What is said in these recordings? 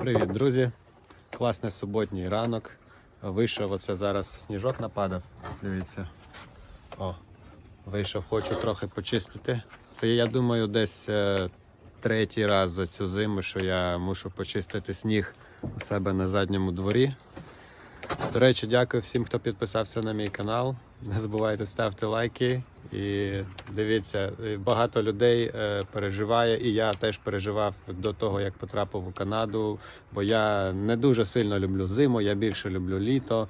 Привіт, друзі! Класний суботній ранок. Вийшов оце зараз сніжок нападав. Дивіться. О, вийшов, хочу трохи почистити. Це я думаю, десь е, третій раз за цю зиму, що я мушу почистити сніг у себе на задньому дворі. До речі, дякую всім, хто підписався на мій канал. Не забувайте ставити лайки і дивіться, багато людей е, переживає, і я теж переживав до того, як потрапив у Канаду. Бо я не дуже сильно люблю зиму, я більше люблю літо.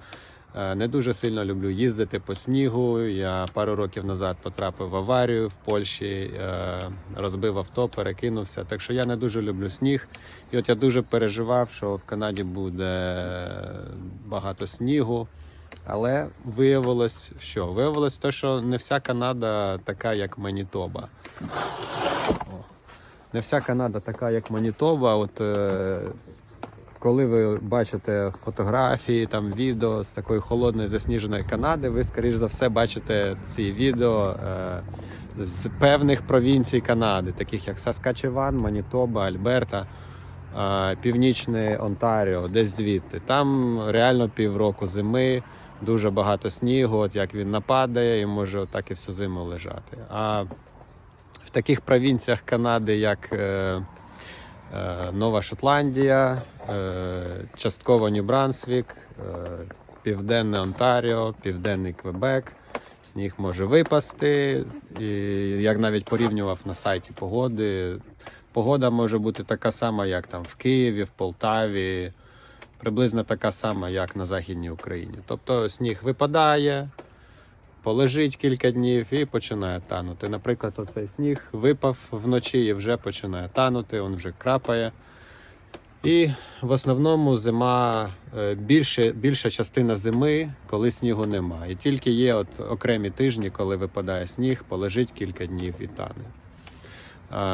Е, Не дуже сильно люблю їздити по снігу. Я пару років назад потрапив в аварію в Польщі, е, розбив авто, перекинувся. Так що я не дуже люблю сніг. І от я дуже переживав, що в Канаді буде багато снігу. Але виявилось, що виявилось те, що не вся Канада така, як Манітоба. Не вся Канада така, як Манітоба. От е, коли ви бачите фотографії, там відео з такої холодної засніженої Канади, ви скоріш за все бачите ці відео е, з певних провінцій Канади, таких як Саскачеван, Манітоба, Альберта, Північне Онтаріо, десь звідти. Там реально півроку зими, дуже багато снігу. От як він нападає, і може отак і всю зиму лежати. А в таких провінціях Канади, як е, е, Нова Шотландія, е, частково Нью-Брансвік, Південне Онтаріо, Південний Квебек. Сніг може випасти. І як навіть порівнював на сайті погоди, погода може бути така сама, як там в Києві, в Полтаві, приблизно така сама, як на Західній Україні. Тобто сніг випадає, полежить кілька днів і починає танути. Наприклад, оцей сніг випав вночі і вже починає танути, він вже крапає. І в основному зима е, більше, більша частина зими, коли снігу немає. І тільки є от окремі тижні, коли випадає сніг, полежить кілька днів і тане.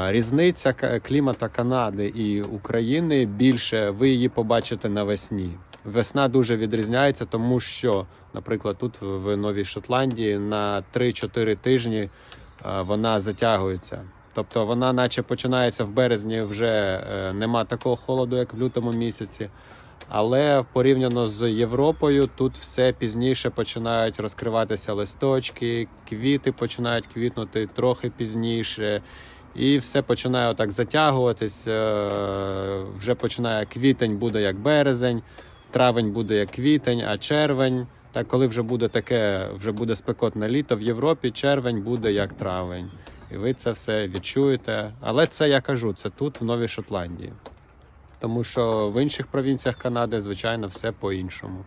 Різниця клімата Канади і України більше ви її побачите навесні. Весна дуже відрізняється, тому що, наприклад, тут в- в Новій Шотландії на 3-4 тижні вона затягується. Тобто вона, наче починається в березні, вже е, нема такого холоду, як в лютому місяці. Але порівняно з Європою, тут все пізніше починають розкриватися листочки, квіти починають квітнути трохи пізніше. І все починає отак затягуватись. е, Вже починає квітень буде як березень, травень буде як квітень, а червень. Так, коли вже буде таке, вже буде спекотне літо в Європі, червень буде як травень. І ви це все відчуєте. Але це я кажу, це тут, в Новій Шотландії. Тому що в інших провінціях Канади, звичайно, все по-іншому.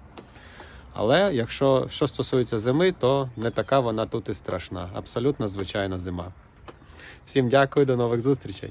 Але якщо що стосується зими, то не така вона тут і страшна. Абсолютно звичайна зима. Всім дякую, до нових зустрічей.